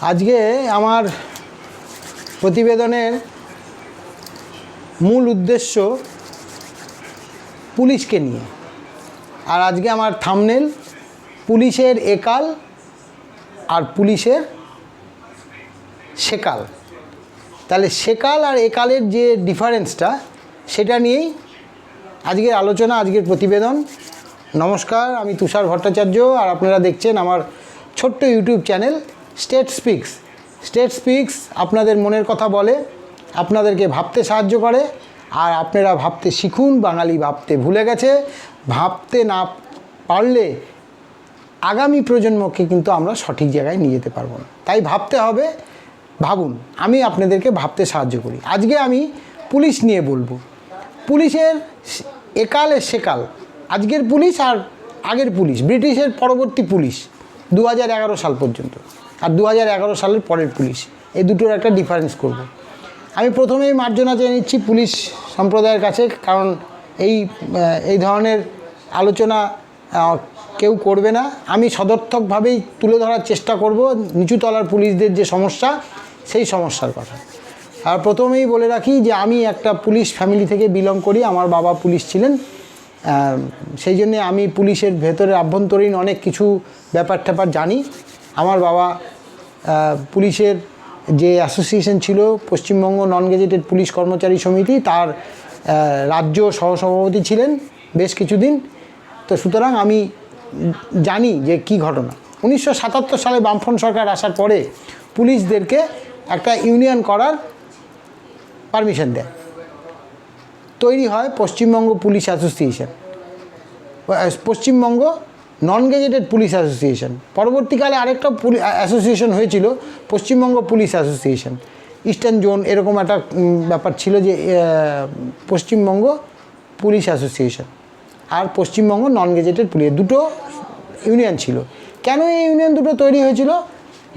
আজকে আমার প্রতিবেদনের মূল উদ্দেশ্য পুলিশকে নিয়ে। আর আজকে আমার থামনেল পুলিশের একাল আর পুলিশের সেকাল। তাহলে সেকাল আর একালের যে ডিফারেন্সটা সেটা নিয়েই আজকের আলোচনা, আজকের প্রতিবেদন। নমস্কার, আমি তুষার ভট্টাচার্য, আর আপনারা দেখছেন আমার ছোট্ট YouTube channel state speaks state speaks আপনাদের মনের কথা বলে, আপনাদেরকে ভাবতে সাহায্য করে, আর আপনারা ভাবতে শিখুন, বাঙালি ভাবতে ভুলে গেছে। ভাবতে না পারলে আগামী প্রজন্মকে কিন্তু আমরা সঠিক জায়গায় নিয়ে যেতে পারব না। তাই ভাবতে হবে, ভাবুন, আমি আপনাদেরকে ভাবতে সাহায্য করি। আজকে আমি পুলিশ নিয়ে বলব। পুলিশের একালে সেকাল, আজকের পুলিশ আর আগের পুলিশ, ব্রিটিশের পরবর্তী পুলিশ দু হাজার এগারো সাল পর্যন্ত। আর দু হাজার এগারো সালের পরের পুলিশ। এই দুটোর একটা ডিফারেন্স করব। আমি প্রথমেই মার্জনা চেয়ে নিচ্ছি পুলিশ সম্প্রদায়ের কাছে, কারণ এই এই ধরনের আলোচনা কেউ করবে না। আমি সদর্থকভাবেই তুলে ধরার চেষ্টা করব নিচুতলার পুলিশদের যে সমস্যা, সেই সমস্যার কথা। আর প্রথমেই বলে রাখি যে আমি একটা পুলিশ ফ্যামিলি থেকে বিলং করি, আমার বাবা পুলিশ ছিলেন। সেই জন্যে আমি পুলিশের ভেতরে আভ্যন্তরীণ অনেক কিছু ব্যাপার ট্যাপার জানি। আমার বাবা পুলিশের যে অ্যাসোসিয়েশন ছিল, পশ্চিমবঙ্গ নন গেজেটেড পুলিশ কর্মচারী সমিতি, তার রাজ্য সহসভাপতি ছিলেন বেশ কিছুদিন। তো সুতরাং আমি জানি যে কি ঘটনা। উনিশশো সাতাত্তর সালে বামফ্রন্ট সরকার আসার পরে পুলিশদেরকে একটা ইউনিয়ন করার পারমিশন দেয়। তৈরি হয় Paschimbanga police association Paschimbanga non gazetted police association পরবর্তীকালে আরেকটা পুলি অ্যাসোসিয়েশন হয়েছিল, Paschimbanga police association eastern zone এরকম একটা ব্যাপার ছিল যে পশ্চিমবঙ্গ পুলিশ অ্যাসোসিয়েশন আর পশ্চিমবঙ্গ নন গেজেটেড পুলিশ দুটো ইউনিয়ন ছিল। কেন এই ইউনিয়ন দুটো তৈরি হয়েছিল?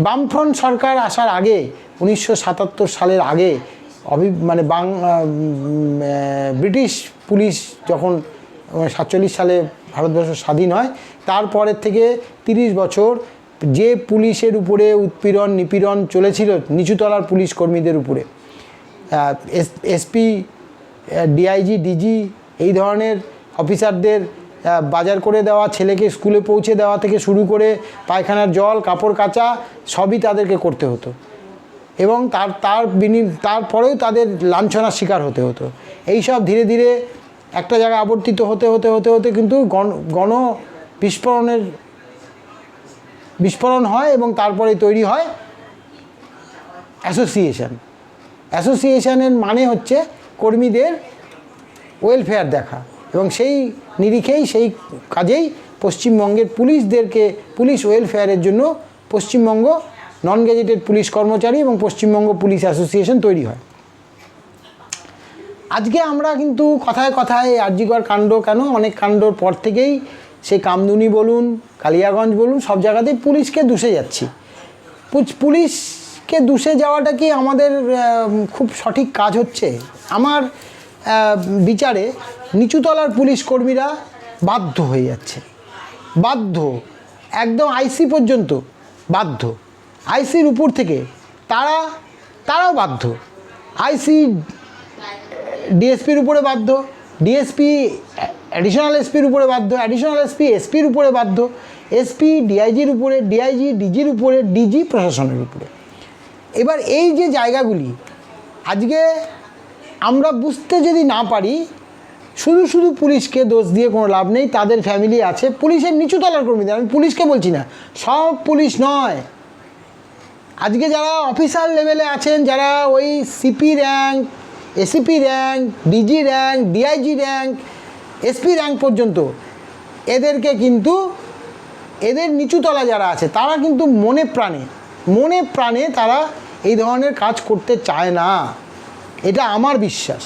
বামফ্রন্ট সরকার আসার আগে, উনিশশো সাতাত্তর সালের আগে, অভি মানে বাং ব্রিটিশ পুলিশ যখন সাতচল্লিশ সালে ভারতবর্ষ স্বাধীন হয়। তারপরের থেকে তিরিশ বছর যে পুলিশের উপরে উৎপীড়ন, নিপীড়ন চলেছিল, নিচুতলার পুলিশ কর্মীদের উপরে। এসপি ডিআইজি, ডিজি এই ধরনের অফিসারদের বাজার করে দেওয়া, ছেলেকে স্কুলে পৌঁছে দেওয়া থেকে শুরু করে পায়খানার জল, কাপড় কাচা, সবই তাদেরকে করতে হতো। এবং তার তার বিনি, তারপরেও তাদের লাঞ্ছনার শিকার হতে হতো। এই সব ধীরে ধীরে একটা জায়গায় আবর্তিত হতে হতে হতে হতে কিন্তু গণ গণ বিস্ফোরণের বিস্ফোরণ হয় এবং তারপরে তৈরি হয় অ্যাসোসিয়েশন। অ্যাসোসিয়েশনের মানে হচ্ছে কর্মীদের ওয়েলফেয়ার দেখা এবং সেই নিরিখেই, সেই কাজেই পশ্চিমবঙ্গের পুলিশদেরকে, পুলিশ ওয়েলফেয়ারের জন্য পশ্চিমবঙ্গ নন গেজেটেড পুলিশ কর্মচারী এবং পশ্চিমবঙ্গ পুলিশ অ্যাসোসিয়েশন তৈরি হয়। আজকে আমরা কিন্তু কথায় কথায় আরজিগড় কাণ্ড কেন? অনেক কাণ্ডর পর থেকেই সে কামদুনি বলুন, কালিয়াগঞ্জ বলুন, সব জায়গাতেই পুলিশকে দুষে যাচ্ছি। পুলিশকে দুষে যাওয়াটা কি আমাদের খুব সঠিক কাজ হচ্ছে? আমার বিচারে নিচুতলার পুলিশ কর্মীরা বাধ্য হয়ে যাচ্ছে। বাধ্য, একদম আইসি পর্যন্ত বাধ্য। আইসির উপর থেকে তারা, তারাও বাধ্য। আইসি ডিএসপির উপরে বাধ্য ডিএসপি অ্যাডিশনাল এসপির উপরে বাধ্য অ্যাডিশনাল এসপি এসপির উপরে বাধ্য এসপি ডিআইজির উপরে ডিআইজি ডিজির উপরে ডিজি প্রশাসনের উপরে। এবার এই যে জায়গাগুলি, আজকে আমরা বুঝতে যদি না পারি, শুধু শুধু পুলিশকে দোষ দিয়ে কোনো লাভ নেই, তাদের ফ্যামিলি আছে, পুলিশের নিচুতলার কর্মীদের, আমি পুলিশকে বলছি না, সব পুলিশ নয়। আজকে যারা অফিসার লেভেলে আছেন, যারা ওই CP rank ACP rank DG rank DIG rank SP rank পর্যন্ত। এদেরকে কিন্তু, এদের নিচুতলা যারা আছে, তারা কিন্তু মনে প্রাণে মনে প্রাণে তারা এই ধরনের কাজ করতে চায় না। এটা আমার বিশ্বাস।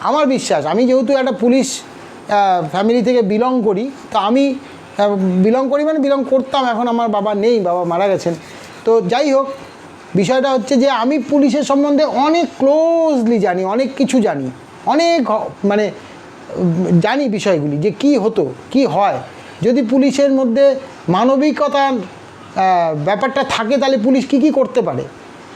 আমার বিশ্বাস। আমি যেহেতু একটা পুলিশ ফ্যামিলি থেকে বিলং করি, তো আমি বিলং করি মানে বিলং করতাম, এখন আমার বাবা নেই, বাবা মারা গেছেন। তো যাই হোক বিষয়টা হচ্ছে যে আমি পুলিশের সম্বন্ধে অনেক ক্লোজলি জানি অনেক কিছু জানি অনেক মানে জানি বিষয়গুলি যে কি হতো কি হয়। যদি পুলিশের মধ্যে মানবিকতা আহ, ব্যাপারটা থাকে তাহলে পুলিশ কি কি করতে পারে?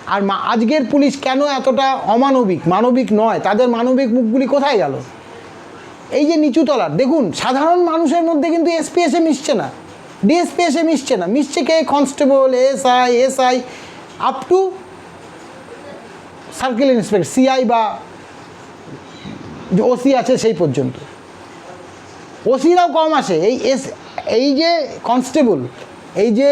আর মা- আজকের পুলিশ কেন এতটা অমানবিক মানবিক নয়? তাদের মানবিক মুখগুলি কোথায় গেল? এই যে নিচু তলার দেখুন সাধারণ মানুষের মধ্যে কিন্তু এসপি এসে মিশছে না। ডিএসপি এসে মিশছে না। মিশছে কে? Constable SI SI up to circle inspector CI বা ওসি আছে সেই পর্যন্ত। ওসিরাও কম আসে। এই এস এই যে কনস্টেবল এই যে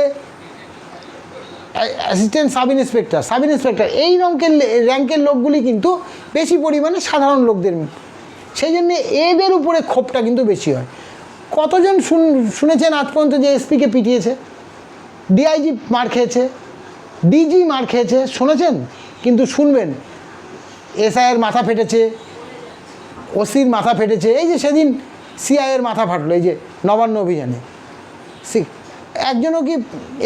assistant sub inspector sub inspector এই রঙ্কের র্যাঙ্কের লোকগুলি কিন্তু বেশি পরিমাণে সাধারণ লোকদের সেই জন্য এদের উপরে ক্ষোভটা কিন্তু বেশি হয়। কতজন শুন, শুনেছেন আজ পর্যন্ত যে এসপিকে পিটিয়েছে? ডিআইজি মার খেয়েছে। ডিজি মার খেয়েছে, শুনেছেন? কিন্তু শুনবেন। এসআইয়ের মাথা ফেটেছে, ওসির মাথা ফেটেছে, এই যে সেদিন সিআইয়ের মাথা ফাটলো, এই যে নবান্ন অভিযানে। সি, একজনও কি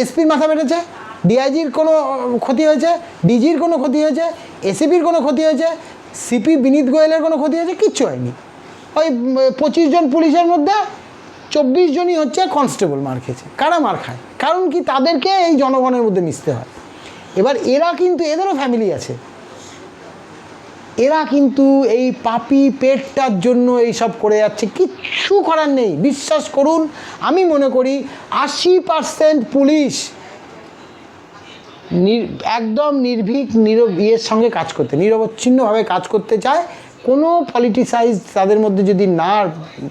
এসপির মাথা ফেটেছে? ডিআইজির কোনো ক্ষতি হয়েছে? ডিজির কোনো ক্ষতি হয়েছে? এসিপির কোনো ক্ষতি হয়েছে? সিপি বিনীত গোয়েলের কোনো ক্ষতি হয়েছে? কিচ্ছু হয়নি। ওই পঁচিশ জন পুলিশের মধ্যে চব্বিশ জনই হচ্ছে কনস্টেবল মার খেয়েছে। কারা মার খায়? কারণ কি তাদেরকে এই জনগণের মধ্যে মিশতে হয়। এবার এরা কিন্তু এদেরও ফ্যামিলি আছে। এরা কিন্তু এই পাপি পেটটার জন্য এই সব করে যাচ্ছে, কিচ্ছু করার নেই। বিশ্বাস করুন, আমি মনে করি আশি পার্সেন্ট পুলিশ একদম নির্ভীক, নীরব ইয়ের সঙ্গে কাজ করতে, নিরবচ্ছিন্নভাবে কাজ করতে চায়। কোনো পলিটিসাইজ তাদের মধ্যে যদি না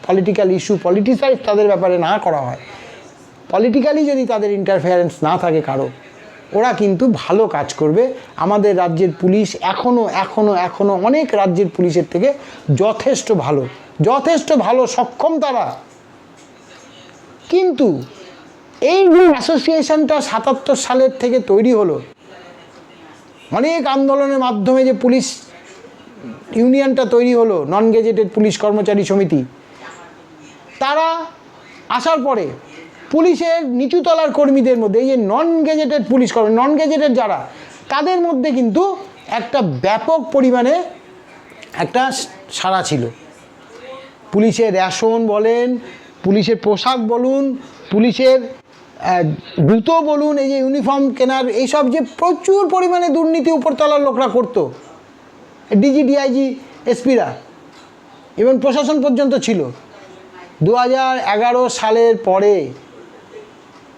পলিটিক্যাল ইস্যু পলিটিসাইজ তাদের ব্যাপারে না করা হয়। পলিটিক্যালি যদি তাদের ইন্টারফেয়ারেন্স না থাকে কারও ওরা কিন্তু ভালো কাজ করবে। আমাদের রাজ্যের পুলিশ এখনও এখনও এখনও অনেক রাজ্যের পুলিশের থেকে যথেষ্ট ভালো। যথেষ্ট ভালো, সক্ষম তারা। কিন্তু এই যে অ্যাসোসিয়েশনটা সাতাত্তর সালের থেকে তৈরি হলো, অনেক আন্দোলনের মাধ্যমে যে পুলিশ ইউনিয়নটা তৈরি হলো নন গেজেটেড পুলিশ কর্মচারী সমিতি, তারা আসার পরে পুলিশের নিচুতলার কর্মীদের মধ্যে, এই যে নন গেজেটেড পুলিশ কর্মী নন গেজেটেড যারা, তাদের মধ্যে কিন্তু একটা ব্যাপক পরিমাণে একটা সাড়া ছিল। পুলিশের রেশন বলেন, পুলিশের পোশাক বলুন, পুলিশের জুতো বলুন, এই যে ইউনিফর্ম কেনার, এইসব যে প্রচুর পরিমাণে দুর্নীতি উপরতলার লোকরা করতো। ডিজি, ডিআইজি, এসপিরা, এবং প্রশাসন পর্যন্ত ছিল। দু হাজার এগারো সালের পরে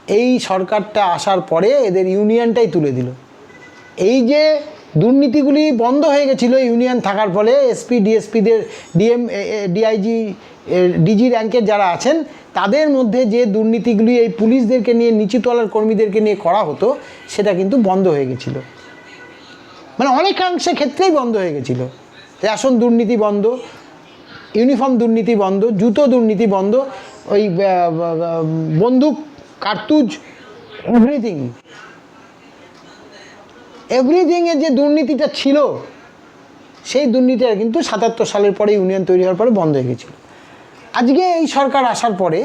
এই সরকারটা আসার পরে এদের ইউনিয়নটাই তুলে দিল। এই যে দুর্নীতিগুলি বন্ধ হয়ে গেছিল ইউনিয়ন থাকার ফলে এসপি ডিএসপিদের ডিএম ডিআইজি ডিজি র্যাঙ্কের যারা আছেন, তাদের মধ্যে যে দুর্নীতিগুলি এই পুলিশদেরকে নিয়ে নিচুতলার কর্মীদেরকে নিয়ে করা হতো, সেটা কিন্তু বন্ধ হয়ে গেছিল। মানে অনেকাংশে ক্ষেত্রেই বন্ধ হয়ে গেছিল। রেশন দুর্নীতি বন্ধ, ইউনিফর্ম দুর্নীতি বন্ধ, জুতো দুর্নীতি বন্ধ, ওই বন্দুক কার্তুজ এভরিথিং এভরিথিংয়ের যে দুর্নীতিটা ছিল, সেই দুর্নীতিটা কিন্তু সাতাত্তর সালের পরে ইউনিয়ন তৈরি হওয়ার পরে বন্ধ হয়ে গেছিল। আজকে এই সরকার আসার পরে,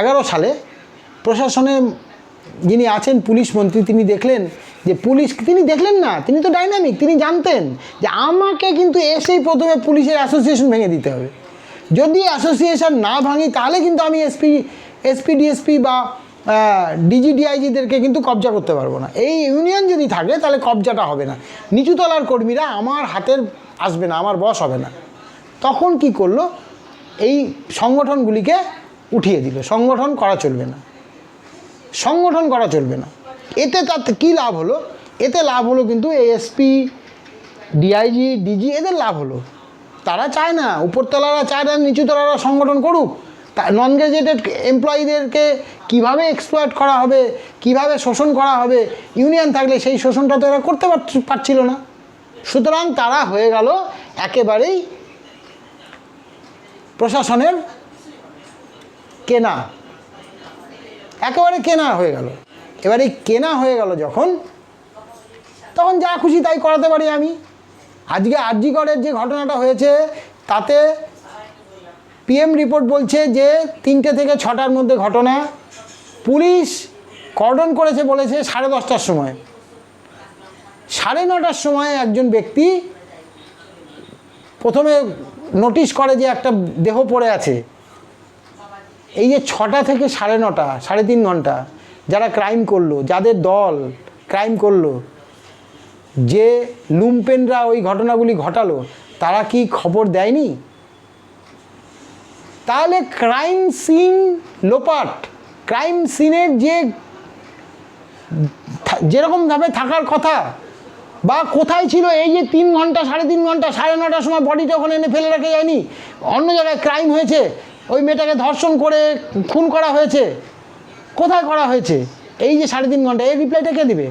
এগারো সালে প্রশাসনে যিনি আছেন, পুলিশ মন্ত্রী, তিনি দেখলেন যে পুলিশ, তিনি দেখলেন না, তিনি তো ডাইনামিক তিনি জানতেন যে আমাকে কিন্তু এসেই প্রথমে পুলিশের অ্যাসোসিয়েশন ভেঙে দিতে হবে। যদি অ্যাসোসিয়েশন না ভাঙি, তাহলে কিন্তু আমি এসপি এসপি ডিএসপি বা ডিজি ডিআইজিদেরকে কিন্তু কবজা করতে পারব না। এই ইউনিয়ন যদি থাকে, তাহলে কবজাটা হবে না। নিচুতলার কর্মীরা আমার হাতের আসবে না, আমার বস হবে না। তখন কি করল? এই সংগঠনগুলিকে উঠিয়ে দিল। সংগঠন করা চলবে না। সংগঠন করা চলবে না। এতে তার কী লাভ হলো? এতে লাভ হলো কিন্তু এএসপি, ডিআইজি, ডিজি, এদের লাভ হলো। তারা চায় না, উপরতলারা চায় না, নিচুতলারা সংগঠন করুক। নন গ্রাজুয়েটেড এমপ্লয়ীদেরকে কীভাবে এক্সপ্লয়েট করা হবে, কীভাবে শোষণ করা হবে ইউনিয়ন থাকলে সেই শোষণটা তো এরা করতে পারছ- পারছিল না। সুতরাং তারা হয়ে গেল একেবারেই প্রশাসনের কেনা। একেবারে কেনা হয়ে গেল। এবারে কেনা হয়ে গেল যখন, তখন যা খুশি তাই করাতে পারি আমি। আজকে আরজিগড়ের যে ঘটনাটা হয়েছে, তাতে পিএম রিপোর্ট বলছে যে তিনটে থেকে ছটার মধ্যে ঘটনা। পুলিশ কর্ডন করেছে বলেছে সাড়ে দশটার সময়। সাড়ে নটার সময় একজন ব্যক্তি প্রথমে নোটিশ করে যে একটা দেহ পড়ে আছে। এই যে ছটা থেকে সাড়ে নটা, সাড়ে তিন ঘণ্টা যারা ক্রাইম করল, যাদের দল ক্রাইম করল, যে লুম্পেনরা ওই ঘটনাগুলি ঘটালো, তারা কি খবর দেয়নি? তাহলে ক্রাইম সিন লোপাট। ক্রাইম সিনের যে যেরকমভাবে থাকার কথা বা কোথায় ছিল এই যে তিন ঘণ্টা, সাড়ে তিন ঘণ্টা, সাড়ে নটার সময় বডিটা ওখানে এনে ফেলে রেখে যায়নি? অন্য জায়গায় ক্রাইম হয়েছে, ওই মেয়েটাকে ধর্ষণ করে খুন করা হয়েছে, কোথায় করা হয়েছে? এই যে সাড়ে তিন ঘণ্টা, এই রিপ্লাইটা কে দিবে?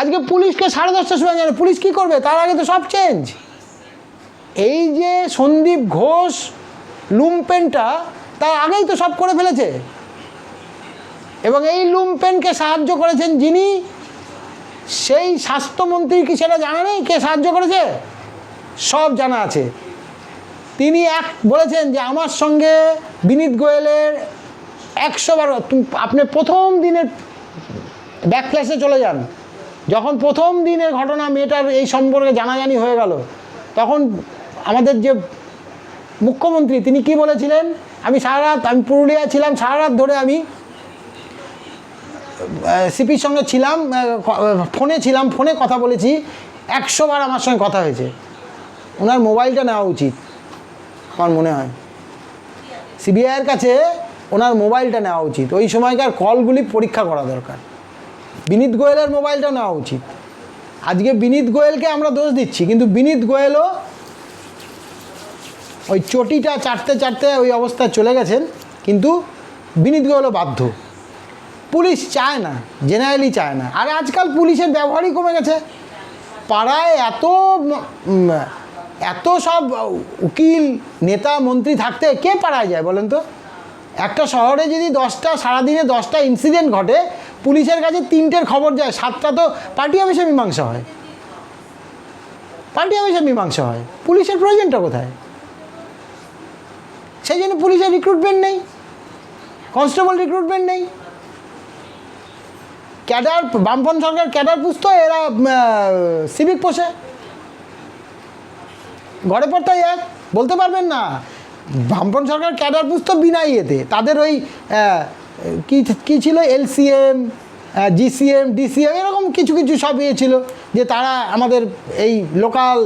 আজকে পুলিশকে সাড়ে দশটার সময় জানে পুলিশ কী করবে? তার আগে তো সব চেঞ্জ এই যে সন্দীপ ঘোষ লুম্পেনটা তার আগেই তো সব করে ফেলেছে। এবং এই লুম্পেনকে সাহায্য করেছেন যিনি, সেই স্বাস্থ্যমন্ত্রী কি সেটা জানা নেই? কে সাহায্য করেছে? সব জানা আছে। তিনি এক বলেছেন যে, আমার সঙ্গে বিনীত গোয়েলের একশো বার আপনি প্রথম দিনের ব্যাকফ্ল্যাশে চলে যান। যখন প্রথম দিনের ঘটনা মেয়েটার এই সম্পর্কে জানাজানি হয়ে গেল, তখন আমাদের যে মুখ্যমন্ত্রী, তিনি কি বলেছিলেন? আমি সারা রাত, আমি পুরুলিয়া ছিলাম, সারা রাত ধরে আমি সিপির সঙ্গে ছিলাম ফোনে ছিলাম, ফোনে কথা বলেছি, একশো বার আমার সঙ্গে কথা হয়েছে। ওনার মোবাইলটা নেওয়া উচিত, আমার মনে হয়। সিবিআইয়ের কাছে ওনার মোবাইলটা নেওয়া উচিত। ওই সময়কার কলগুলি পরীক্ষা করা দরকার। বিনীত গোয়েলের মোবাইলটা নেওয়া উচিত। আজকে বিনীত গোয়েলকে আমরা দোষ দিচ্ছি, কিন্তু বিনীত গোয়েলও ওই চটিটা চাটতে চাটতে ওই অবস্থায় চলে গেছেন, কিন্তু বিনীত গোয়েলও বাধ্য। পুলিশ চায় না জেনারেলি চায় না। আর আজকাল পুলিশের ব্যবহারই কমে গেছে। পাড়ায় এত এত সব উকিল, নেতা, মন্ত্রী থাকতে কে পাড়ায় যায় বলেন তো? একটা শহরে যদি দশটা, সারাদিনে দশটা ইনসিডেন্ট ঘটে, পুলিশের কাছে তিনটের খবর যায়, সাতটা তো পার্টি অফিসে মীমাংসা হয়। পার্টি অফিসে মীমাংসা হয়। পুলিশের প্রয়োজনটা কোথায়? সেই জন্য পুলিশের রিক্রুটমেন্ট নেই। কনস্টেবল রিক্রুটমেন্ট নেই। ক্যাডার বামপন সরকার ক্যাডার পুষতো, এরা সিভিক পোষে। ঘরে পড়তাই এক বলতে পারবেন না। বামপন সরকার ক্যাডার পুষতো বিনা ইয়েতে। তাদের ওই কি কি ছিল? এলসিএম জিসিএম ডিসিএম এরকম কিছু কিছু সব ইয়ে ছিল, যে তারা আমাদের এই লোকাল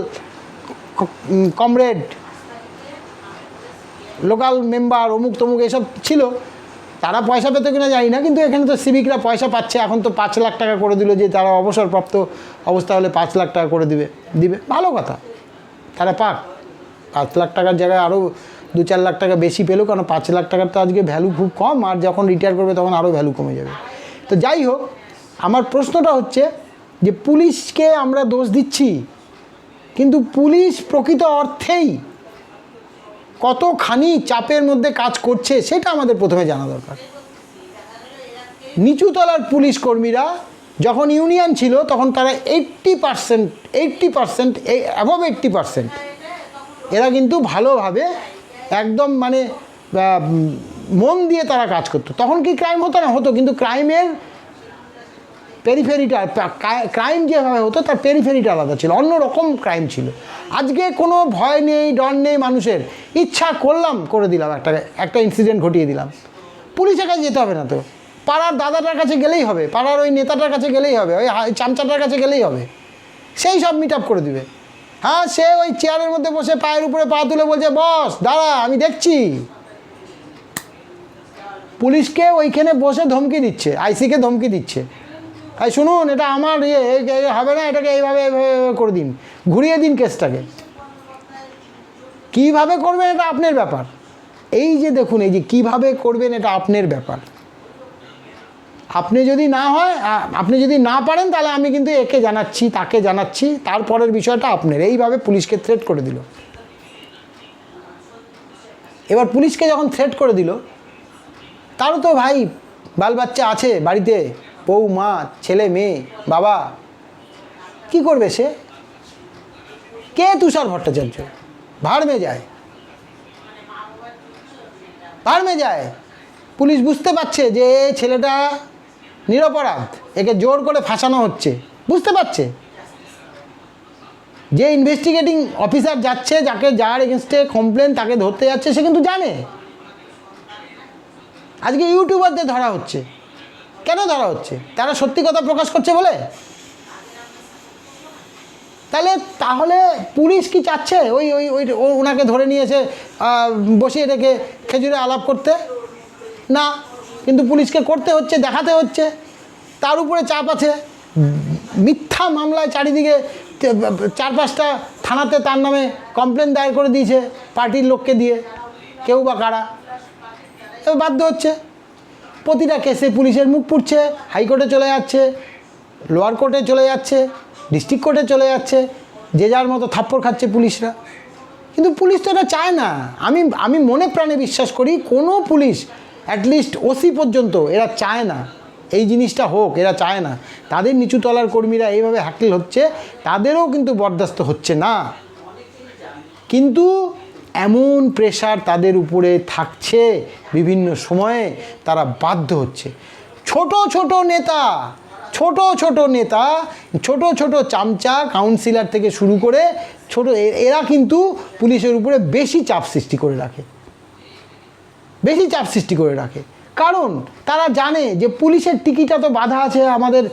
কমরেড লোকাল মেম্বার, অমুক তমুক এসব ছিল। তারা পয়সা পেতো কিনা জানি না, কিন্তু এখানে তো সিভিকরা পয়সা পাচ্ছে। এখন তো পাঁচ লাখ টাকা করে দিল যে তারা অবসরপ্রাপ্ত অবস্থা হলে পাঁচ লাখ টাকা করে দিবে। দিবে। ভালো কথা। তারা পাক। পাঁচ লাখ টাকার জায়গায় আরও দু চার লাখ টাকা বেশি পেল কারণ পাঁচ লাখ টাকার তো আজকে ভ্যালু খুব কম, আর যখন রিটায়ার করবে তখন আরও ভ্যালু কমে যাবে। তো যাই হোক, আমার প্রশ্নটা হচ্ছে যে পুলিশকে আমরা দোষ দিচ্ছি, কিন্তু পুলিশ প্রকৃত অর্থেই কতখানি চাপের মধ্যে কাজ করছে সেটা আমাদের প্রথমে জানা দরকার। নিচুতলার পুলিশ কর্মীরা যখন ইউনিয়ন ছিল তখন তারা eighty percent eighty percent above eighty percent এরা কিন্তু ভালোভাবে একদম মানে মন দিয়ে তারা কাজ করতো। তখন কি ক্রাইম হতো না? হতো, কিন্তু ক্রাইমের পেরিফেরিটা ক্রাইম যেভাবে হতো, তার পেরিফেরিটা আলাদা ছিল অন্য রকম ক্রাইম ছিল। আজকে কোনো ভয় নেই, ডর নেই মানুষের। ইচ্ছা করলাম, করে দিলাম একটা একটা ইনসিডেন্ট ঘটিয়ে দিলাম। পুলিশের কাছে যেতে হবে না তো। পাড়ার দাদাটার কাছে গেলেই হবে, পাড়ার ওই নেতাটার কাছে গেলেই হবে, ওই চামচাটার কাছে গেলেই হবে। সেই সব মিট আপ করে দিবে। হ্যাঁ সে ওই চেয়ারের মধ্যে বসে পায়ের উপরে পা তুলে বলছে, বস, দাঁড়া, আমি দেখছি। পুলিশকে ওইখানে বসে ধমকি দিচ্ছে, আইসিকে ধমকি দিচ্ছে। এই শুনুন, এটা আমার ইয়ে হবে না, এটাকে এইভাবে এইভাবে করে দিন। ঘুরিয়ে দিন কেসটাকে। কীভাবে করবেন এটা আপনার ব্যাপার। এই যে দেখুন, এই যে কীভাবে করবেন এটা আপনার ব্যাপার। আপনি যদি না হয় আপনি যদি না পারেন, তাহলে আমি কিন্তু একে জানাচ্ছি, তাকে জানাচ্ছি, তারপরের বিষয়টা আপনার। এইভাবে পুলিশকে থ্রেট করে দিল। এবার পুলিশকে যখন থ্রেট করে দিল, তারও তো ভাই, বাল বাচ্চা আছে বাড়িতে। বউ, মা, ছেলে, মেয়ে, বাবা, কি করবে সে? কে তুষার ভট্টাচার্য? ভাড়মে যায়। ভাড়মে যায়। পুলিশ বুঝতে পারছে যে এ ছেলেটা নিরপরাধ, একে জোর করে ফাঁসানো হচ্ছে। বুঝতে পারছে? যে ইনভেস্টিগেটিং অফিসার যাচ্ছে, যাকে যার এগেনস্টে কমপ্লেন তাকে ধরতে যাচ্ছে, সে কিন্তু জানে। আজকে ইউটিউবারদের ধরা হচ্ছে। কেন ধরা হচ্ছে? তারা সত্যি কথা প্রকাশ করছে বলে? তাহলে তাহলে পুলিশ কি চাচ্ছে? ওই ওই ওই ওনাকে ধরে নিয়েছে বসিয়ে রেখে খেজুরে আলাপ করতে? না, কিন্তু পুলিশকে করতে হচ্ছে, দেখাতে হচ্ছে। তার উপরে চাপ আছে। মিথ্যা মামলায় চারিদিকে চার পাঁচটা থানাতে তার নামে কমপ্লেন দায়ের করে দিয়েছে পার্টির লোককে দিয়ে। কেউ বা কারা? বাধ্য হচ্ছে। প্রতিটা কেসে পুলিশের মুখ পুড়ছে, হাইকোর্টে চলে যাচ্ছে লোয়ার কোর্টে চলে যাচ্ছে ডিস্ট্রিক্ট কোর্টে চলে যাচ্ছে, যে যার মতো থাপ্পড় খাচ্ছে পুলিশরা। কিন্তু পুলিশ তো এটা চায় না। আমি আমি মনে প্রাণে বিশ্বাস করি কোনো পুলিশ অ্যাটলিস্ট ওসি পর্যন্ত, এরা চায় না। এই জিনিসটা হোক, এরা চায় না। তাদের নিচুতলার কর্মীরা এইভাবে হ্যাকেল হচ্ছে, তাদেরও কিন্তু বরদাস্ত হচ্ছে না। কিন্তু এমন প্রেশার তাদের উপরে থাকছে, বিভিন্ন সময়ে তারা বাধ্য হচ্ছে। ছোট ছোট নেতা, ছোট ছোট নেতা, ছোট ছোট চামচা কাউন্সিলর থেকে শুরু করে ছোট এরা কিন্তু পুলিশের উপরে বেশি চাপ সৃষ্টি করে রাখে। বেশি চাপ সৃষ্টি করে রাখে। কারণ তারা জানে যে পুলিশের টিকিটা তো বাধা আছে আমাদের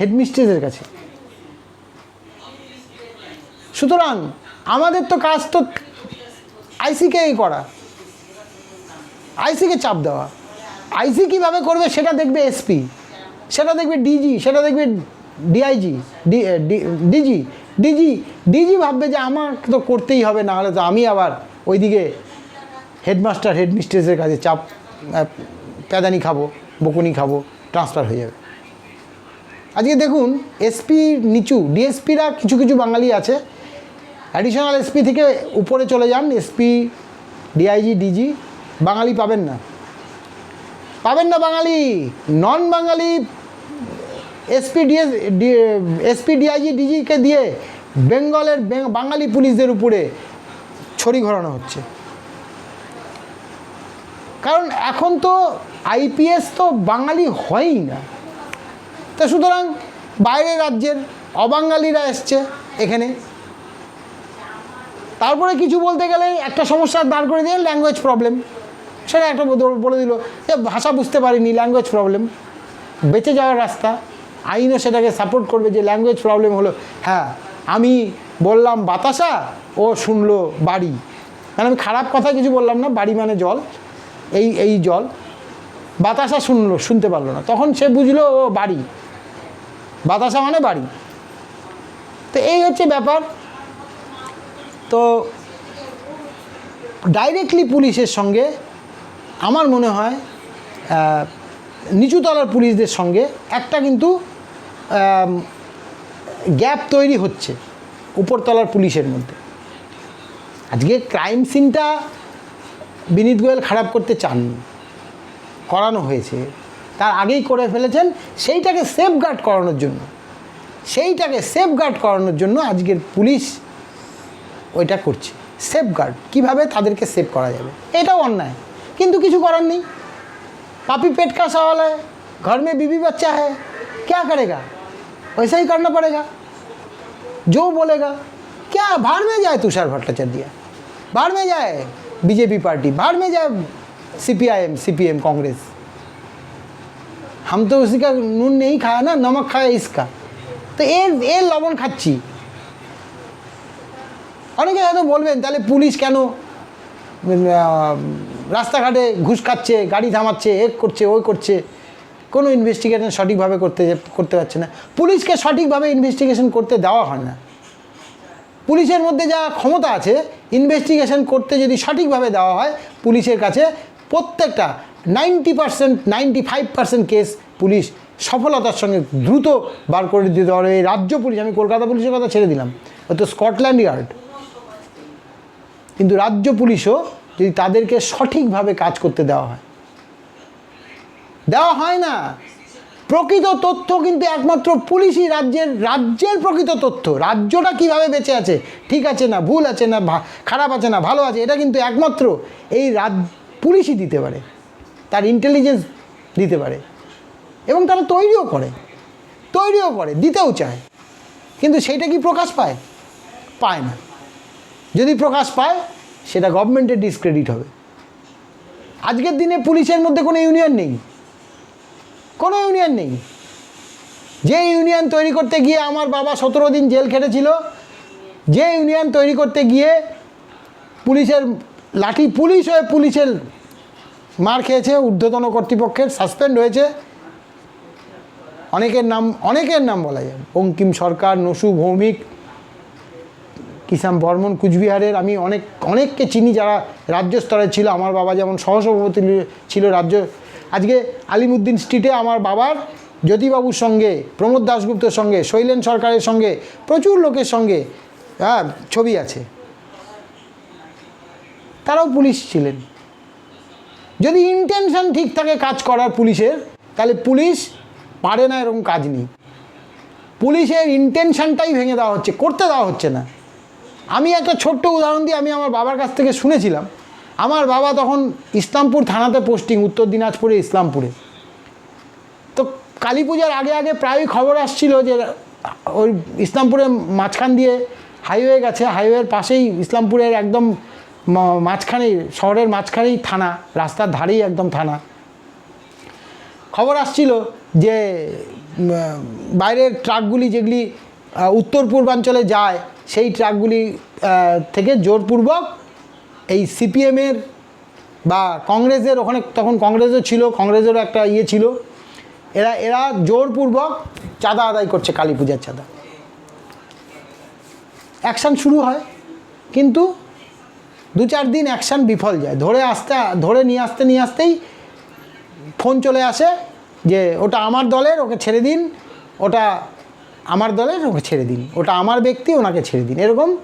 হেডমিস্ট্রেসের কাছে। সুতরাং আমাদের তো কাজ তো আইসিকেই করা। আইসিকে চাপ দেওয়া। আইসি কীভাবে করবে সেটা দেখবে এসপি। সেটা দেখবে ডিজি, সেটা দেখবে ডিআইজি ডিজি ডিজি ডিজি ভাববে যে আমার তো করতেই হবে না হলে তো আমি আবার ওইদিকে হেডমাস্টার, হেডমিস্ট্রেসের কাছে চাপ প্যাদানি খাব, বকুনি খাব, ট্রান্সফার হয়ে যাবে। আজকে দেখুন, এসপি নিচু, ডিএসপিরা কিছু কিছু বাঙালি আছে অ্যাডিশনাল এসপি থেকে উপরে চলে যান এসপি ডিআইজি ডিজি বাঙালি পাবেন না। পাবেন না বাঙালি নন বাঙালি এসপি ডিএস এসপি ডিআইজি ডিজিকে দিয়ে বেঙ্গলের বাঙালি পুলিশদের উপরে ছড়ি ঘোরানো হচ্ছে। কারণ এখন তো আইপিএস তো বাঙালি হয়ই না। তা সুতরাং বাইরের রাজ্যের অবাঙালিরা এসছে এখানে। তারপরে কিছু বলতে গেলে একটা সমস্যা দাঁড় করে দিয়ে ল্যাঙ্গুয়েজ প্রবলেম সেটা একটা বলে দিল যে ভাষা বুঝতে পারিনি ল্যাঙ্গুয়েজ প্রবলেম বেঁচে যাওয়ার রাস্তা। আইনও সেটাকে সাপোর্ট করবে যে ল্যাঙ্গুয়েজ প্রবলেম হলো। হ্যাঁ আমি বললাম বাতাসা, ও শুনলো বাড়ি। মানে আমি খারাপ কথা কিছু বললাম না, বাড়ি মানে জল। এই এই জল। বাতাসা শুনলো, শুনতে পারল না। তখন সে বুঝলো, ও বাড়ি। বাতাসা মানে বাড়ি। তো এই হচ্ছে ব্যাপার। তো ডাইরেক্টলি পুলিশের সঙ্গে আমার মনে হয় নিচুতলার পুলিশদের সঙ্গে একটা কিন্তু গ্যাপ তৈরি হচ্ছে উপরতলার পুলিশের মধ্যে। আজকে ক্রাইম সিনটা বিনীত গোয়েল খারাপ করতে চাননি করানো হয়েছে, তার আগেই করে ফেলেছেন, সেইটাকে সেফগার্ড করানোর জন্য। সেইটাকে সেফগার্ড করানোর জন্য আজকের পুলিশ ওইটা করছে সেফগার্ড কীভাবে তাদেরকে সেভ করা যাবে এটাও অন্যায় কিন্তু কিছু করার নেই पापी पेट का सवाल है घर में बीबी बच्चा है क्या करेगा वैसा ही करना पड़ेगा जो बोलेगा क्या बाहर में जाए तुषार भट्टाचार्य बाहर में जाए बीजेपी पार्टी बाहर में जाए सीपीआईएम सीपीएम कांग्रेस हम तो उसी का नून नहीं खाया ना नमक खाया इसका তো এর এর লবণ খাচ্ছি অনেকে হয়তো বলবেন, তাহলে পুলিশ কেন? রাস্তাঘাটে ঘুষ খাচ্ছে, গাড়ি থামাচ্ছে এক করছে, ওই করছে। কোনো ইনভেস্টিগেশন সঠিকভাবে করতে করতে পারছে না। পুলিশকে সঠিকভাবে ইনভেস্টিগেশন করতে দেওয়া হয় না। পুলিশের মধ্যে যা ক্ষমতা আছে ইনভেস্টিগেশন করতে যদি সঠিকভাবে দেওয়া হয়, পুলিশের কাছে প্রত্যেকটা ninety percent ninety five percent case police সফলতার সঙ্গে দ্রুত বার করে দিতে পারে। এই রাজ্য পুলিশ, আমি কলকাতা পুলিশের কথা ছেড়ে দিলাম। তো স্কটল্যান্ড ইয়ার্ড কিন্তু রাজ্য পুলিশও যদি তাদেরকে সঠিকভাবে কাজ করতে দেওয়া হয়। দেওয়া হয় না। প্রকৃত তথ্য কিন্তু একমাত্র পুলিশই রাজ্যের রাজ্যের প্রকৃত তথ্য। রাজ্যটা কীভাবে বেঁচে আছে? ঠিক আছে না, ভুল আছে না খারাপ আছে না, ভালো আছে, এটা কিন্তু একমাত্র এই রাজ পুলিশই দিতে পারে। তার ইন্টেলিজেন্স দিতে পারে। এবং তারা তৈরিও করে। তৈরিও করে, দিতেও চায়। কিন্তু সেইটা কি প্রকাশ পায়? পায় না। যদি প্রকাশ পায়, সেটা গভর্নমেন্টের ডিসক্রেডিট হবে। আজকের দিনে পুলিশের মধ্যে কোনো ইউনিয়ন নেই। কোনো ইউনিয়ন নেই। যে ইউনিয়ন তৈরি করতে গিয়ে আমার বাবা সতেরো দিন জেল খেটেছিল, যে ইউনিয়ন তৈরি করতে গিয়ে পুলিশের লাঠি পুলিশ হয়ে পুলিশের মার খেয়েছে, ঊর্ধ্বতন কর্তৃপক্ষের সাসপেন্ড হয়েছে। অনেকের নাম অনেকের নাম বলা যায়। বঙ্কিম সরকার, নসু ভৌমিক কিষান বর্মন কুচবিহারের, আমি অনেক, অনেককে চিনি যারা রাজ্য স্তরে ছিল। আমার বাবা যেমন সহসভাপতি ছিল রাজ্য, আজকে আলিমুদ্দিন স্ট্রিটে আমার বাবার, জ্যোতিবাবুর সঙ্গে, প্রমোদ দাশগুপ্তর সঙ্গে, শৈলেন সরকারের সঙ্গে, প্রচুর লোকের সঙ্গে হ্যাঁ ছবি আছে। তারাও পুলিশ ছিলেন। যদি ইন্টেনশন ঠিক থাকে কাজ করার পুলিশের, তাহলে পুলিশ পারে না এরকম কাজ নেই। পুলিশের ইন্টেনশনটাই ভেঙে দেওয়া হচ্ছে, করতে দেওয়া হচ্ছে না। আমি একটা ছোট্ট উদাহরণ দিয়ে আমি আমার বাবার কাছ থেকে শুনেছিলাম। আমার বাবা তখন ইসলামপুর থানাতে পোস্টিং উত্তর দিনাজপুরে ইসলামপুরে। তো কালী পূজার আগে আগে প্রায়ই খবর আসছিল যে, ওই ইসলামপুরের মাঝখান দিয়ে হাইওয়ে গেছে। হাইওয়ের পাশেই ইসলামপুরের একদম মাঝখানেই, শহরের মাঝখানেই থানা। রাস্তার ধারেই একদম থানা। খবর আসছিল যে বাইরের ট্রাকগুলি যেগুলি উত্তর পূর্বাঞ্চলে যায় সেই ট্রাকগুলি থেকে জোরপূর্বক এই সিপিএমের বা কংগ্রেসের, ওখানে তখন কংগ্রেসও ছিল, কংগ্রেসেরও একটা ইয়ে ছিল। এরা এরা জোরপূর্বক চাঁদা আদায় করছে, কালী পূজার চাঁদা। অ্যাকশান শুরু হয়, কিন্তু দু চার দিন অ্যাকশান বিফল যায়। ধরে আসতে, ধরে নিয়ে আসতে, নিয়ে আসতেই ফোন চলে আসে যে, ওটা আমার দলের, ওকে ছেড়ে দিন, ওটা আমার দলের ওকে ছেড়ে দিন। ওটা আমার ব্যক্তি, ওনাকে ছেড়ে দিন। এরকম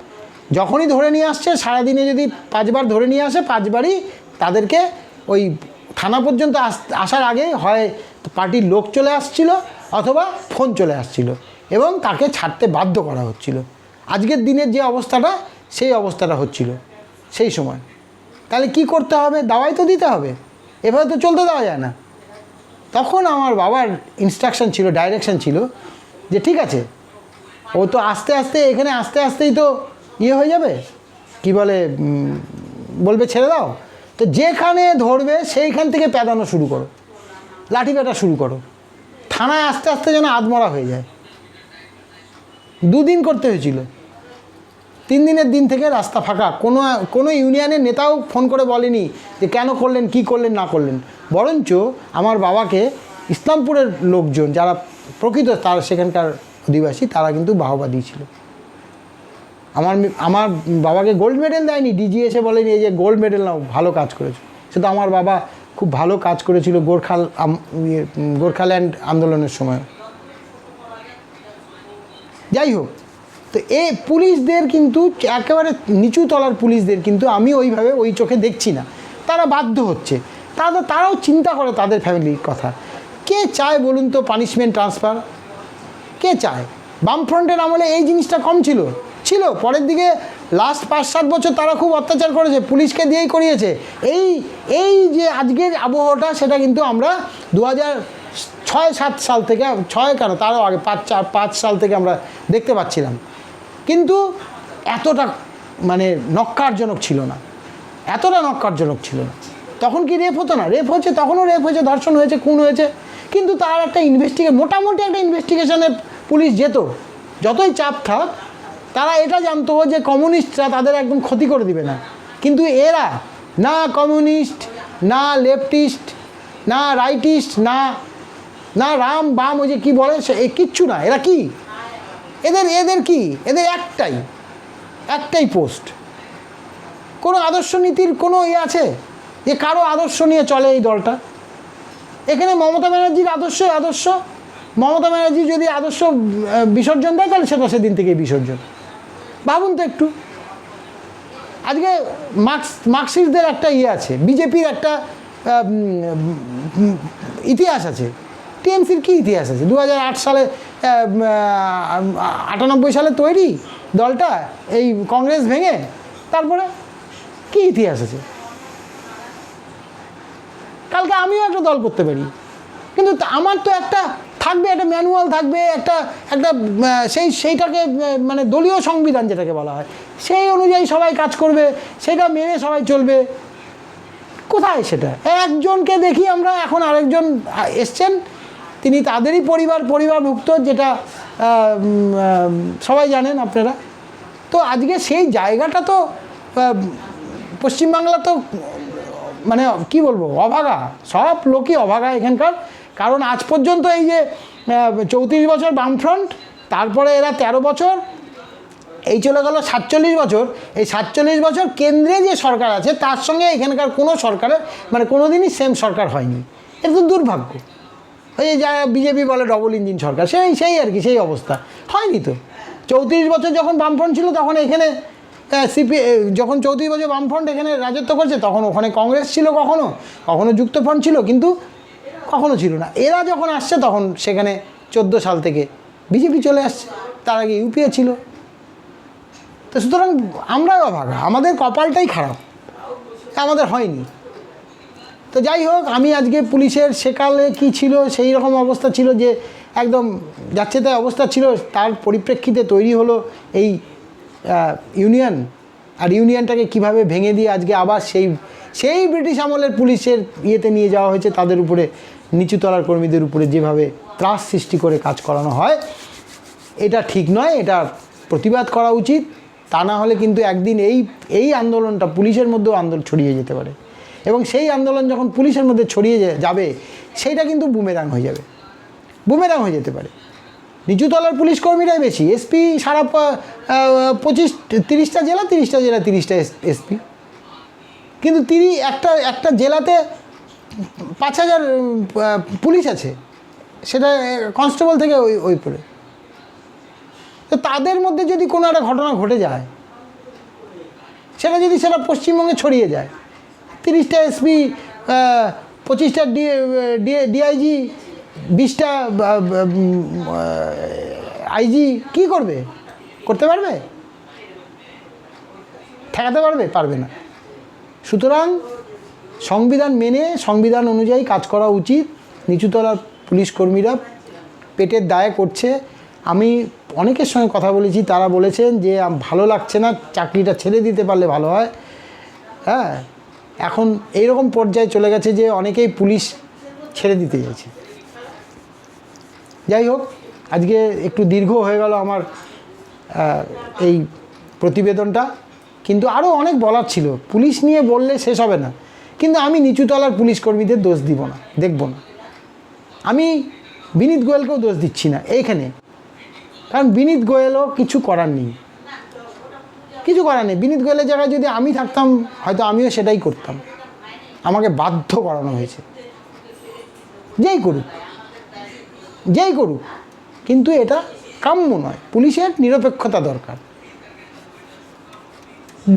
যখনই ধরে নিয়ে আসছে, সারাদিনে যদি পাঁচবার ধরে নিয়ে আসে, পাঁচবারই তাদেরকে ওই থানা পর্যন্ত আস- আসার আগে হয় পার্টির লোক চলে আসছিল অথবা ফোন চলে আসছিল এবং তাকে ছাড়তে বাধ্য করা হচ্ছিল। আজকের দিনের যে অবস্থাটা, সেই অবস্থাটা হচ্ছিল সেই সময়। তাহলে কি করতে হবে? দাওয়াই তো দিতে হবে। এভাবে তো চলতে দেওয়া যায় না। তখন আমার বাবার ইনস্ট্রাকশন ছিল ডাইরেকশন ছিল যে ঠিক আছে, ও তো আস্তে আস্তে এখানে আস্তে আস্তেই তো ইয়ে হয়ে যাবে। কি বলে বলবে ছেড়ে দাও। তো যেখানে ধরবে সেইখান থেকে প্যাদানো শুরু করো। লাঠি কাটা শুরু করো। থানায় আস্তে আস্তে যেন আধমরা হয়ে যায়। দুদিন করতে হয়েছিল। তিন দিনের দিন থেকে রাস্তা ফাঁকা। কোনো কোনো ইউনিয়নের নেতাও ফোন করে বলেনি যে কেন করলেন, কি করলেন, না করলেন। বরঞ্চ আমার বাবাকে ইসলামপুরের লোকজন যারা প্রকৃত তার সেখানকার অধিবাসী তারা কিন্তু বাহবা দিয়েছিল। আমার আমার বাবাকে গোল্ড মেডেল দেয়নি ডিজি এসে বলেনি এই যে গোল্ড মেডেল নাও ভালো কাজ করেছ। সেটা আমার বাবা খুব ভালো কাজ করেছিল গোর্খাল ইয়ে, গোর্খাল্যান্ড আন্দোলনের সময়। যাই হোক তো এ পুলিশদের কিন্তু একেবারে নিচু তলার পুলিশদের কিন্তু আমি ওইভাবে ওই চোখে দেখছি না। তারা বাধ্য হচ্ছে। তারা তারাও চিন্তা করে তাদের ফ্যামিলির কথা। কে চায় বলুন তো পানিশমেন্ট ট্রান্সফার কে চায়? বামফ্রন্টের আমলে এই জিনিসটা কম ছিল। ছিল। পরের দিকে লাস্ট পাঁচ, সাত বছর তারা খুব অত্যাচার করেছে, পুলিশকে দিয়েই করিয়েছে। এই এই যে আজকের আবহাওয়াটা, সেটা কিন্তু আমরা দু ছয়, সাত সাল থেকে, ছয় কেন, তারও আগে পাঁচ, চার, পাঁচ সাল থেকে আমরা দেখতে পাচ্ছিলাম। কিন্তু এতটা মানে নক্কারজনক ছিল না। এতটা নক্কারজনক ছিল না। তখন কি রেপ হতো না? রেপ হচ্ছে তখনও রেপ হয়েছে, ধর্ষণ হয়েছে, খুন হয়েছে। কিন্তু তার একটা ইনভেস্টিগে মোটামুটি একটা ইনভেস্টিগেশনে পুলিশ যেত। যতই চাপ থাক, তারা এটা জানতো যে কমিউনিস্টরা তাদের একদম ক্ষতি করে দিবে না। কিন্তু এরা না কমিউনিস্ট, না লেফটিস্ট, না রাইটিস্ট, না না রাম বাম ওই যে কী বলে, সে কিচ্ছু না। এরা কি? এদের এদের কি? এদের একটাই একটাই পোস্ট। কোনো আদর্শ নীতির কোনো ইয়ে আছে? যে কারও আদর্শ নিয়ে চলে এই দলটা? এখানে মমতা ব্যানার্জির আদর্শই আদর্শ। মমতা ব্যানার্জি যদি আদর্শ বিসর্জন দেয়, তাহলে সেটা সেদিন থেকেই বিসর্জন। ভাবুন তো একটু। আজকে মার্কস মার্কসিস্টদের একটা ইয়ে আছে, বিজেপির একটা ইতিহাস আছে। টিএমসির কী ইতিহাস আছে? দু হাজার আট সালে আটানব্বই সালে তৈরি দলটা, এই কংগ্রেস ভেঙে, তারপরে কী ইতিহাস আছে? কালকে আমিও একটা দল করতে পারি। কিন্তু আমার তো একটা থাকবে, একটা ম্যানুয়াল থাকবে, একটা একটা সেই, সেইটাকে মানে দলীয় সংবিধান যেটাকে বলা হয়। সেই অনুযায়ী সবাই কাজ করবে, সেটা মেনে সবাই চলবে। কোথায় সেটা? একজনকে দেখি আমরা, এখন আরেকজন এসছেন, তিনি তাদেরই পরিবার, পরিবারভুক্ত, যেটা সবাই জানেন আপনারা। তো আজকে সেই জায়গাটা তো পশ্চিমবাংলা তো মানে কি বলব, অভাগা। সব লোকই অভাগা এখানকার। কারণ আজ পর্যন্ত এই যে চৌত্রিশ বছর বামফ্রন্ট, তারপরে এরা ১৩ বছর, এই চলে গেল সাতচল্লিশ বছর। এই সাতচল্লিশ বছর কেন্দ্রে যে সরকার আছে, তার সঙ্গে এখানকার কোনো সরকারের মানে কোনো দিনই সেম সরকার হয়নি। এটা তো দুর্ভাগ্য। ওই যে বিজেপি বলে ডবল ইঞ্জিন সরকার, সেই সেই আর কি, সেই অবস্থা। হয়নি তো। চৌত্রিশ বছর যখন বামফ্রন্ট ছিল, তখন এখানে সিপি যখন চৌত্রিশ বছর বামফ্রন্ট এখানে রাজত্ব করছে, তখন ওখানে কংগ্রেস ছিল কখনো? কখনো যুক্তফ্রন্ট ছিল, কিন্তু কখনো ছিল না। এরা যখন আসছে, তখন সেখানে চোদ্দ সাল থেকে বিজেপি চলে আসছে। তার আগে ইউপিএ ছিল। তো সুতরাং আমরাই অভাগা আমাদের কপালটাই খারাপ। আমাদের হয়নি। তো যাই হোক, আমি আজকে পুলিশের সেকালে কি ছিল, সেই রকম অবস্থা ছিল যে, একদম যাচ্ছে তাই অবস্থা ছিল, তার পরিপ্রেক্ষিতে তৈরি হলো এই ইউনিয়ন আর ইউনিয়নটাকে কীভাবে ভেঙে দিয়ে আজকে আবার সেই সেই ব্রিটিশ আমলের পুলিশের ইয়েতে নিয়ে যাওয়া হয়েছে, তাদের উপরে নিচুতলার কর্মীদের উপরে যেভাবে ত্রাস সৃষ্টি করে কাজ করানো হয়, এটা ঠিক নয়, এটা প্রতিবাদ করা উচিত। তা না হলে কিন্তু একদিন এই এই আন্দোলনটা পুলিশের মধ্যেও আন্দোলন ছড়িয়ে যেতে পারে। এবং সেই আন্দোলন যখন পুলিশের মধ্যে ছড়িয়ে যাবে, সেইটা কিন্তু বুমেরাং হয়ে যাবে। বুমেরাং হয়ে যেতে পারে। নিচুতলার পুলিশ কর্মীরাই বেশি। এসপি সারা পঁচিশ, তিরিশটা জেলা তিরিশটা জেলা, তিরিশটা এসপি। কিন্তু তিনি একটা একটা জেলাতে পাঁচ হাজার পুলিশ আছে। সেটা কনস্টেবল থেকে ওই ওই পরে। তো তাদের মধ্যে যদি কোনো একটা ঘটনা ঘটে যায়, সেটা যদি সেটা পশ্চিমবঙ্গে ছড়িয়ে যায়, তিরিশটা এসপি পঁচিশটা ডি ডিআইজি বিশটা আইজি কি করবে? করতে পারবে? ঠেকাতে পারবে? পারবে না। সুতরাং সংবিধান মেনে, সংবিধান অনুযায়ী কাজ করা উচিত। নিচুতলার পুলিশ কর্মীরা পেটের দায়ে করছে। আমি অনেকের সঙ্গে কথা বলেছি, তারা বলেছেন যে ভালো লাগছে না, চাকরিটা ছেড়ে দিতে পারলে ভালো হয়। হ্যাঁ এখন এইরকম পর্যায়ে চলে গেছে যে, অনেকেই পুলিশ ছেড়ে দিতে চাইছে। যাই হোক, আজকে একটু দীর্ঘ হয়ে গেল আমার এই প্রতিবেদনটা, কিন্তু আরও অনেক বলার ছিল। পুলিশ নিয়ে বললে শেষ হবে না। কিন্তু আমি নিচুতলার পুলিশ কর্মীদের দোষ দিব না, দেখব না। আমি বিনীত গোয়েলকেও দোষ দিচ্ছি না, এইখানে। কারণ বিনীত গোয়েলও কিছু করার নেই। কিছু করার নেই। বিনীত গোয়েলের জায়গায় যদি আমি থাকতাম, হয়তো আমিও সেটাই করতাম। আমাকে বাধ্য করানো হয়েছে। যেই করুক। যেই করুক, কিন্তু এটা কাম্য নয়। পুলিশের নিরপেক্ষতা দরকার।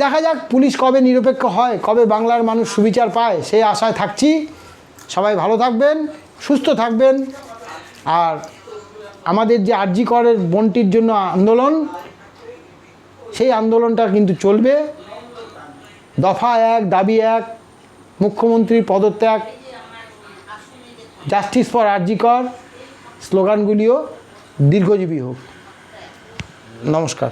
দেখা যাক পুলিশ কবে নিরপেক্ষ হয়, কবে বাংলার মানুষ সুবিচার পায়, সেই আশায় থাকছি। সবাই ভালো থাকবেন, সুস্থ থাকবেন। আর আমাদের যে আরজি করের বন্টির জন্য আন্দোলন, সেই আন্দোলনটা কিন্তু চলবে। দফা এক, দাবি এক, মুখ্যমন্ত্রীর পদত্যাগ জাস্টিস ফর আরজি কর। স্লোগানগুলিও দীর্ঘজীবী হোক। নমস্কার।